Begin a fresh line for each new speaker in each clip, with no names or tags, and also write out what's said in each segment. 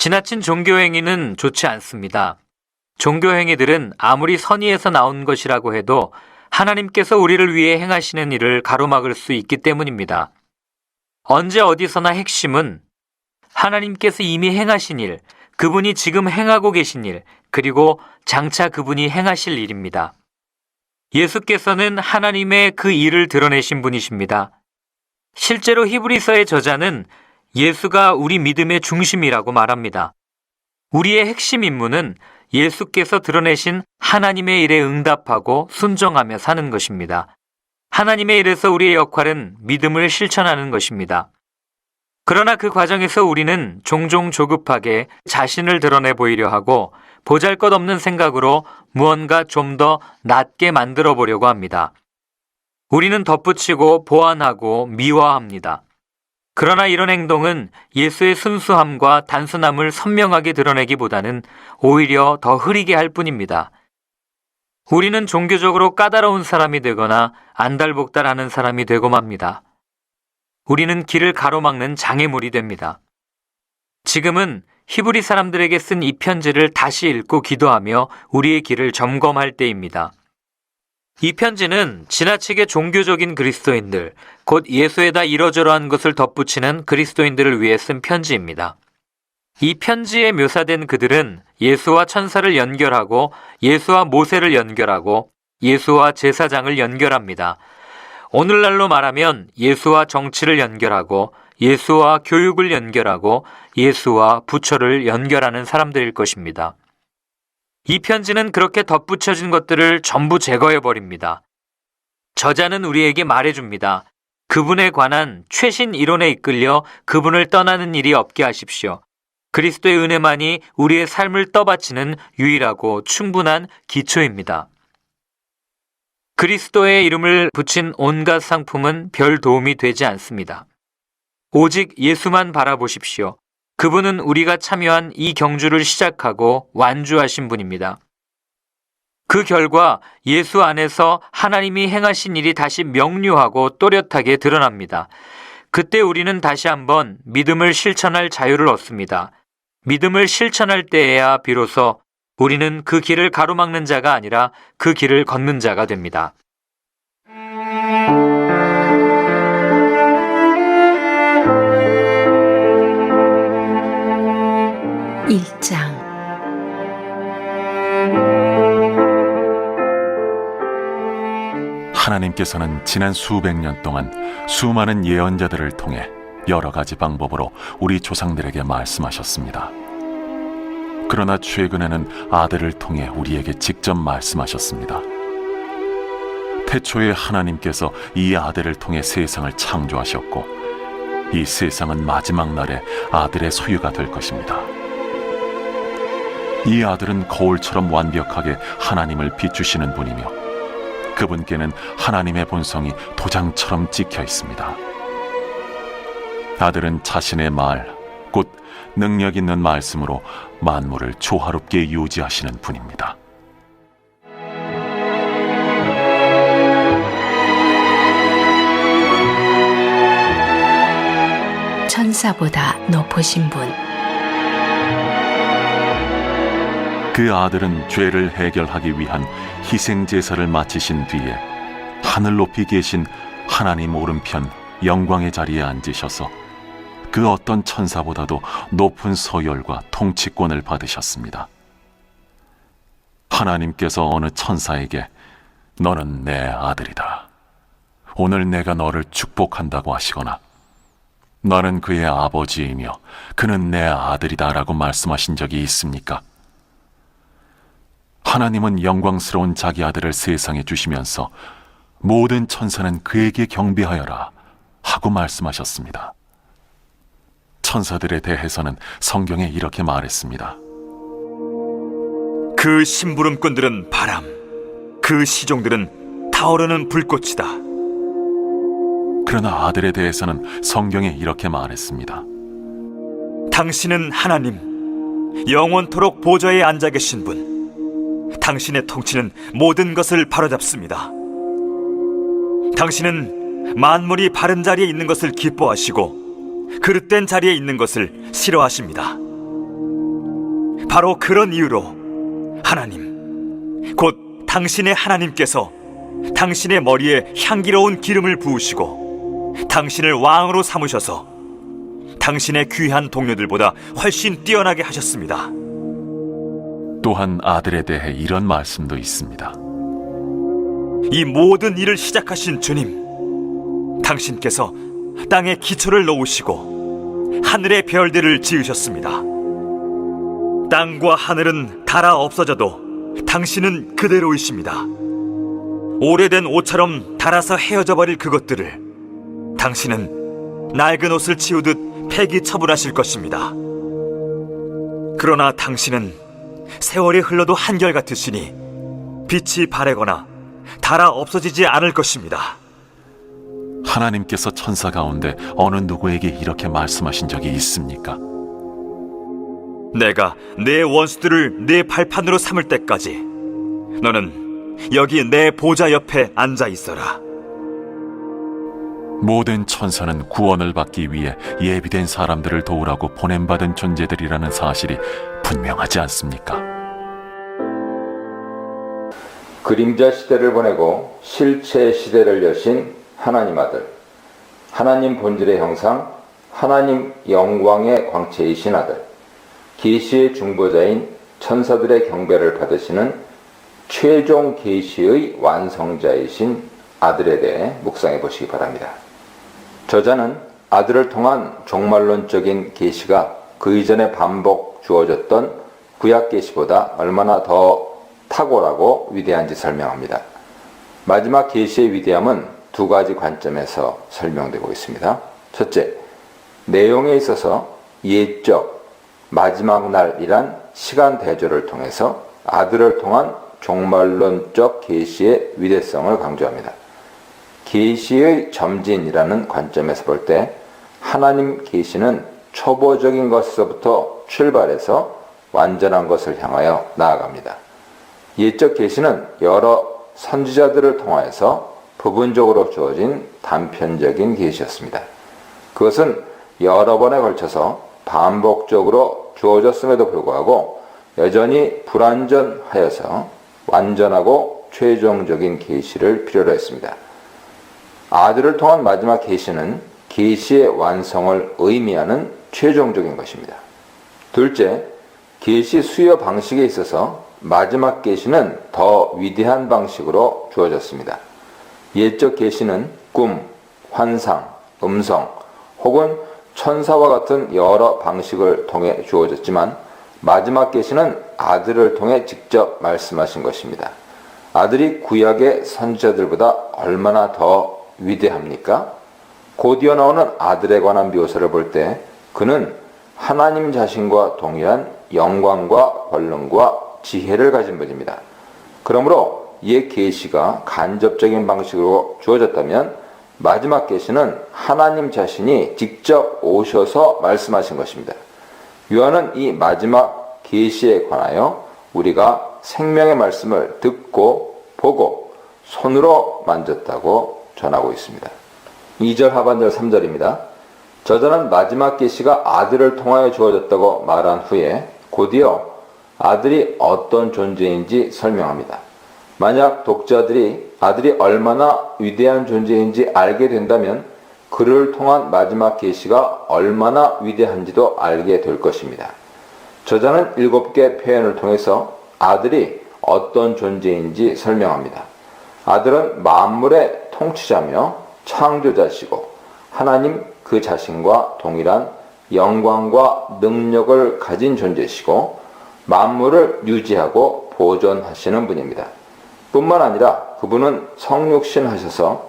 지나친 종교 행위는 좋지 않습니다. 종교 행위들은 아무리 선의에서 나온 것이라고 해도 하나님께서 우리를 위해 행하시는 일을 가로막을 수 있기 때문입니다. 언제 어디서나 핵심은 하나님께서 이미 행하신 일, 그분이 지금 행하고 계신 일, 그리고 장차 그분이 행하실 일입니다. 예수께서는 하나님의 그 일을 드러내신 분이십니다. 실제로 히브리서의 저자는 예수가 우리 믿음의 중심이라고 말합니다. 우리의 핵심 임무는 예수께서 드러내신 하나님의 일에 응답하고 순종하며 사는 것입니다. 하나님의 일에서 우리의 역할은 믿음을 실천하는 것입니다. 그러나 그 과정에서 우리는 종종 조급하게 자신을 드러내 보이려 하고 보잘 것 없는 생각으로 무언가 좀더 낫게 만들어 보려고 합니다. 우리는 덧붙이고 보완하고 미화합니다. 그러나 이런 행동은 예수의 순수함과 단순함을 선명하게 드러내기보다는 오히려 더 흐리게 할 뿐입니다. 우리는 종교적으로 까다로운 사람이 되거나 안달복달하는 사람이 되고 맙니다. 우리는 길을 가로막는 장애물이 됩니다. 지금은 히브리 사람들에게 쓴 이 편지를 다시 읽고 기도하며 우리의 길을 점검할 때입니다. 이 편지는 지나치게 종교적인 그리스도인들, 곧 예수에다 이러저러한 것을 덧붙이는 그리스도인들을 위해 쓴 편지입니다. 이 편지에 묘사된 그들은 예수와 천사를 연결하고 예수와 모세를 연결하고 예수와 제사장을 연결합니다. 오늘날로 말하면 예수와 정치를 연결하고 예수와 교육을 연결하고 예수와 부처를 연결하는 사람들일 것입니다. 이 편지는 그렇게 덧붙여진 것들을 전부 제거해 버립니다. 저자는 우리에게 말해줍니다. 그분에 관한 최신 이론에 이끌려 그분을 떠나는 일이 없게 하십시오. 그리스도의 은혜만이 우리의 삶을 떠받치는 유일하고 충분한 기초입니다. 그리스도의 이름을 붙인 온갖 상품은 별 도움이 되지 않습니다. 오직 예수만 바라보십시오. 그분은 우리가 참여한 이 경주를 시작하고 완주하신 분입니다. 그 결과 예수 안에서 하나님이 행하신 일이 다시 명료하고 또렷하게 드러납니다. 그때 우리는 다시 한번 믿음을 실천할 자유를 얻습니다. 믿음을 실천할 때에야 비로소 우리는 그 길을 가로막는 자가 아니라 그 길을 걷는 자가 됩니다.
1장
하나님께서는 지난 수백 년 동안 수많은 예언자들을 통해 여러 가지 방법으로 우리 조상들에게 말씀하셨습니다. 그러나 최근에는 아들을 통해 우리에게 직접 말씀하셨습니다. 태초에 하나님께서 이 아들을 통해 세상을 창조하셨고 이 세상은 마지막 날에 아들의 소유가 될 것입니다. 이 아들은 거울처럼 완벽하게 하나님을 비추시는 분이며 그분께는 하나님의 본성이 도장처럼 찍혀 있습니다. 아들은 자신의 말, 곧 능력 있는 말씀으로 만물을 조화롭게 유지하시는 분입니다.
천사보다 높으신 분
그 아들은 죄를 해결하기 위한 희생 제사를 마치신 뒤에 하늘 높이 계신 하나님 오른편 영광의 자리에 앉으셔서 그 어떤 천사보다도 높은 서열과 통치권을 받으셨습니다. 하나님께서 어느 천사에게 너는 내 아들이다. 오늘 내가 너를 축복한다고 하시거나 나는 그의 아버지이며 그는 내 아들이다라고 말씀하신 적이 있습니까? 하나님은 영광스러운 자기 아들을 세상에 주시면서 모든 천사는 그에게 경배하여라 하고 말씀하셨습니다. 천사들에 대해서는 성경에 이렇게 말했습니다.
그 심부름꾼들은 바람, 그 시종들은 타오르는 불꽃이다.
그러나 아들에 대해서는 성경에 이렇게 말했습니다.
당신은 하나님, 영원토록 보좌에 앉아 계신 분. 당신의 통치는 모든 것을 바로잡습니다. 당신은 만물이 바른 자리에 있는 것을 기뻐하시고 그릇된 자리에 있는 것을 싫어하십니다. 바로 그런 이유로 하나님, 곧 당신의 하나님께서 당신의 머리에 향기로운 기름을 부으시고 당신을 왕으로 삼으셔서 당신의 귀한 동료들보다 훨씬 뛰어나게 하셨습니다.
또한 아들에 대해 이런 말씀도 있습니다.
이 모든 일을 시작하신 주님, 당신께서 땅에 기초를 놓으시고 하늘의 별들을 지으셨습니다. 땅과 하늘은 닳아 없어져도 당신은 그대로이십니다. 오래된 옷처럼 닳아서 헤어져 버릴 그것들을 당신은 낡은 옷을 치우듯 폐기 처분하실 것입니다. 그러나 당신은 세월이 흘러도 한결같으시니 빛이 바래거나 닳아 없어지지 않을 것입니다.
하나님께서 천사 가운데 어느 누구에게 이렇게 말씀하신 적이 있습니까?
내가 내 원수들을 내 발판으로 삼을 때까지 너는 여기 내 보좌 옆에 앉아 있어라.
모든 천사는 구원을 받기 위해 예비된 사람들을 도우라고 보냄받은 존재들이라는 사실이 분명하지 않습니까?
그림자 시대를 보내고 실체 시대를 여신 하나님 아들, 하나님 본질의 형상, 하나님 영광의 광채이신 아들, 계시의 중보자인 천사들의 경배를 받으시는 최종 계시의 완성자이신 아들에 대해 묵상해 보시기 바랍니다. 저자는 아들을 통한 종말론적인 계시가 그 이전에 반복 주어졌던 구약 계시보다 얼마나 더 탁월하고 위대한지 설명합니다. 마지막 계시의 위대함은 두 가지 관점에서 설명되고 있습니다. 첫째, 내용에 있어서 예적 마지막 날이란 시간 대조를 통해서 아들을 통한 종말론적 계시의 위대성을 강조합니다. 계시의 점진이라는 관점에서 볼 때 하나님 계시는 초보적인 것에서부터 출발해서 완전한 것을 향하여 나아갑니다. 예적 계시는 여러 선지자들을 통하여서 부분적으로 주어진 단편적인 계시였습니다. 그것은 여러 번에 걸쳐서 반복적으로 주어졌음에도 불구하고 여전히 불완전하여서 완전하고 최종적인 계시를 필요로 했습니다. 아들을 통한 마지막 계시는 계시의 완성을 의미하는 최종적인 것입니다. 둘째, 계시 수요 방식에 있어서 마지막 계시는 더 위대한 방식으로 주어졌습니다. 예적 계시는 꿈, 환상, 음성 혹은 천사와 같은 여러 방식을 통해 주어졌지만 마지막 계시는 아들을 통해 직접 말씀하신 것입니다. 아들이 구약의 선지자들보다 얼마나 더 위대합니까? 곧이어 나오는 아들에 관한 묘사를 볼 때 그는 하나님 자신과 동일한 영광과 권능과 지혜를 가진 분입니다. 그러므로 이 계시가 간접적인 방식으로 주어졌다면 마지막 계시는 하나님 자신이 직접 오셔서 말씀하신 것입니다. 요한은 이 마지막 계시에 관하여 우리가 생명의 말씀을 듣고 보고 손으로 만졌다고 전하고 있습니다. 2절 하반절 3절입니다. 저자는 마지막 계시가 아들을 통하여 주어졌다고 말한 후에 곧이어 아들이 어떤 존재인지 설명합니다. 만약 독자들이 아들이 얼마나 위대한 존재인지 알게 된다면 그를 통한 마지막 계시가 얼마나 위대한지도 알게 될 것입니다. 저자는 일곱 개 표현을 통해서 아들이 어떤 존재인지 설명합니다. 아들은 만물의 통치자며 창조자시고 하나님 그 자신과 동일한 영광과 능력을 가진 존재시고 만물을 유지하고 보존하시는 분입니다. 뿐만 아니라 그분은 성육신 하셔서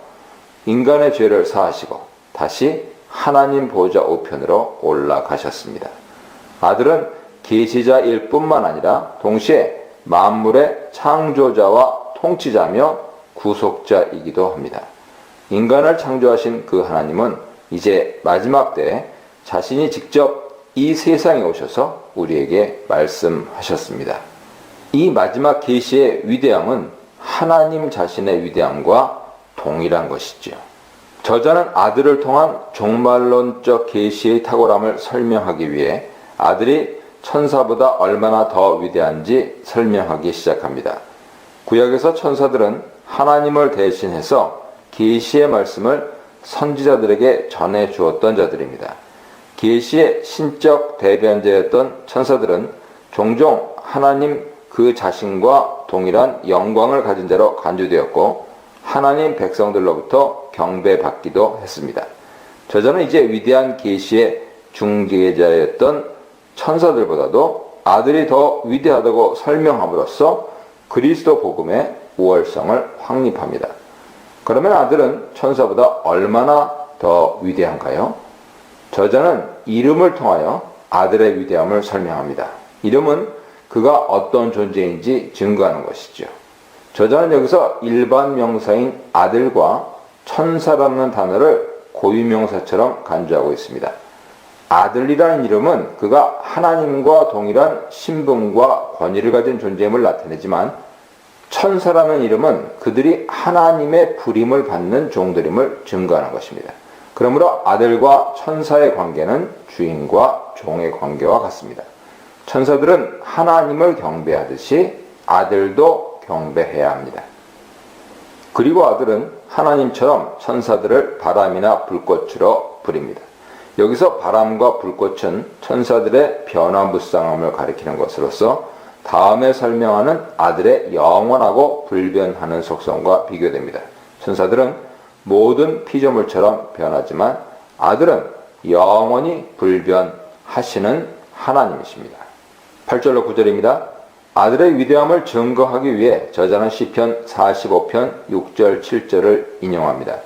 인간의 죄를 사하시고 다시 하나님 보좌 우편으로 올라가셨습니다. 아들은 계시자일 뿐만 아니라 동시에 만물의 창조자와 통치자며 구속자이기도 합니다. 인간을 창조하신 그 하나님은 이제 마지막 때 자신이 직접 이 세상에 오셔서 우리에게 말씀하셨습니다. 이 마지막 계시의 위대함은 하나님 자신의 위대함과 동일한 것이지요. 저자는 아들을 통한 종말론적 계시의 탁월함을 설명하기 위해 아들이 천사보다 얼마나 더 위대한지 설명하기 시작합니다. 구약에서 천사들은 하나님을 대신해서 계시의 말씀을 선지자들에게 전해 주었던 자들입니다. 계시의 신적 대변자였던 천사들은 종종 하나님 그 자신과 동일한 영광을 가진 자로 간주되었고 하나님 백성들로부터 경배받기도 했습니다. 저자는 이제 위대한 계시의 중재자였던 천사들보다도 아들이 더 위대하다고 설명함으로써 그리스도 복음의 우월성을 확립합니다. 그러면 아들은 천사보다 얼마나 더 위대한가요? 저자는 이름을 통하여 아들의 위대함을 설명합니다. 이름은 그가 어떤 존재인지 증거하는 것이죠. 저자는 여기서 일반 명사인 아들과 천사라는 단어를 고유명사처럼 간주하고 있습니다. 아들이라는 이름은 그가 하나님과 동일한 신분과 권위를 가진 존재임을 나타내지만 천사라는 이름은 그들이 하나님의 부림을 받는 종들임을 증거하는 것입니다. 그러므로 아들과 천사의 관계는 주인과 종의 관계와 같습니다. 천사들은 하나님을 경배하듯이 아들도 경배해야 합니다. 그리고 아들은 하나님처럼 천사들을 바람이나 불꽃으로 부립니다. 여기서 바람과 불꽃은 천사들의 변화무쌍함을 가리키는 것으로서 다음에 설명하는 아들의 영원하고 불변하는 속성과 비교됩니다. 천사들은 모든 피조물처럼 변하지만 아들은 영원히 불변하시는 하나님이십니다. 8절로 9절입니다. 아들의 위대함을 증거하기 위해 저자는 시편 45편 6절 7절을 인용합니다.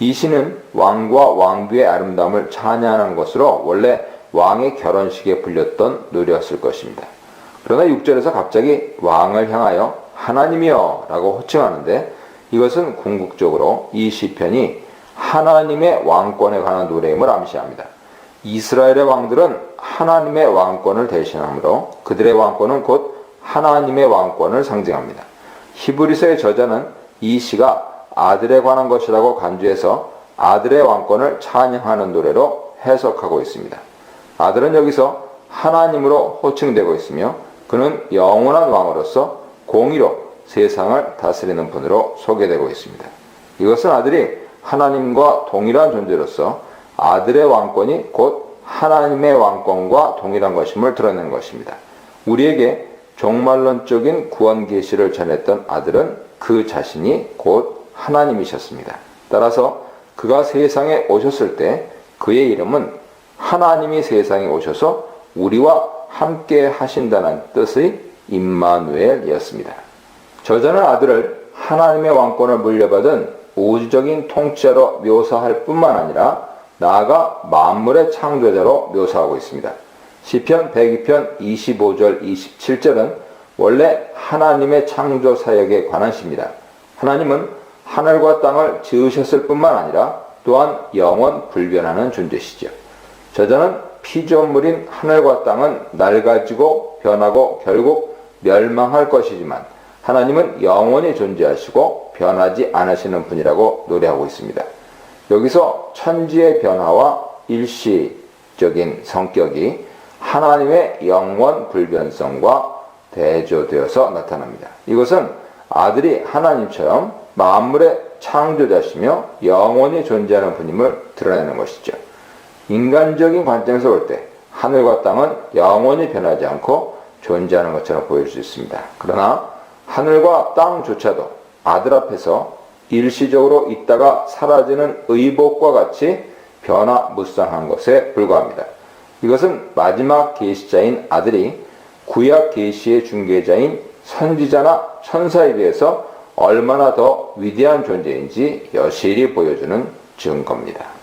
이 시는 왕과 왕비의 아름다움을 찬양하는 것으로 원래 왕의 결혼식에 불렸던 노래였을 것입니다. 그러나 6절에서 갑자기 왕을 향하여 하나님이여 라고 호칭하는데 이것은 궁극적으로 이 시편이 하나님의 왕권에 관한 노래임을 암시합니다. 이스라엘의 왕들은 하나님의 왕권을 대신하므로 그들의 왕권은 곧 하나님의 왕권을 상징합니다. 히브리서의 저자는 이 시가 아들에 관한 것이라고 간주해서 아들의 왕권을 찬양하는 노래로 해석하고 있습니다. 아들은 여기서 하나님으로 호칭되고 있으며 그는 영원한 왕으로서 공의로 세상을 다스리는 분으로 소개되고 있습니다. 이것은 아들이 하나님과 동일한 존재로서 아들의 왕권이 곧 하나님의 왕권과 동일한 것임을 드러내는 것입니다. 우리에게 종말론적인 구원 계시를 전했던 아들은 그 자신이 곧 하나님이셨습니다. 따라서 그가 세상에 오셨을 때 그의 이름은 하나님이 세상에 오셔서 우리와 함께 하신다는 뜻의 임마누엘이었습니다. 저자는 아들을 하나님의 왕권을 물려받은 우주적인 통치자로 묘사할 뿐만 아니라 나아가 만물의 창조자로 묘사하고 있습니다. 시편 102편 25절 27절은 원래 하나님의 창조 사역에 관한 시입니다. 하나님은 하늘과 땅을 지으셨을 뿐만 아니라 또한 영원 불변하는 존재시죠. 저자는 피조물인 하늘과 땅은 낡아지고 변하고 결국 멸망할 것이지만 하나님은 영원히 존재하시고 변하지 않으시는 분이라고 노래하고 있습니다. 여기서 천지의 변화와 일시적인 성격이 하나님의 영원 불변성과 대조되어서 나타납니다. 이것은 아들이 하나님처럼 만물의 창조자시며 영원히 존재하는 분임을 드러내는 것이죠. 인간적인 관점에서 볼 때 하늘과 땅은 영원히 변하지 않고 존재하는 것처럼 보일 수 있습니다. 그러나 하늘과 땅조차도 아들 앞에서 일시적으로 있다가 사라지는 의복과 같이 변화무쌍한 것에 불과합니다. 이것은 마지막 계시자인 아들이 구약 계시의 중개자인 선지자나 천사에 비해서 얼마나 더 위대한 존재인지 여실히 보여주는 증거입니다.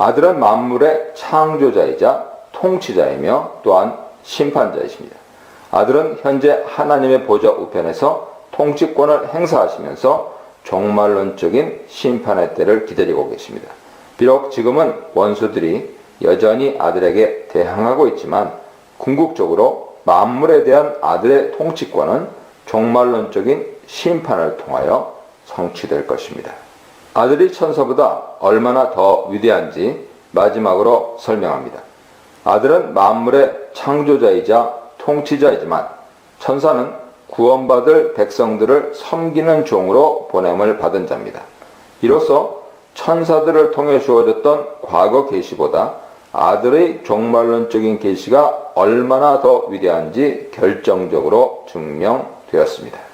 아들은 만물의 창조자이자 통치자이며 또한 심판자이십니다. 아들은 현재 하나님의 보좌 우편에서 통치권을 행사하시면서 종말론적인 심판의 때를 기다리고 계십니다. 비록 지금은 원수들이 여전히 아들에게 대항하고 있지만 궁극적으로 만물에 대한 아들의 통치권은 종말론적인 심판을 통하여 성취될 것입니다. 아들이 천사보다 얼마나 더 위대한지 마지막으로 설명합니다. 아들은 만물의 창조자이자 통치자이지만 천사는 구원받을 백성들을 섬기는 종으로 보냄을 받은 자입니다. 이로써 천사들을 통해 주어졌던 과거 계시보다 아들의 종말론적인 계시가 얼마나 더 위대한지 결정적으로 증명되었습니다.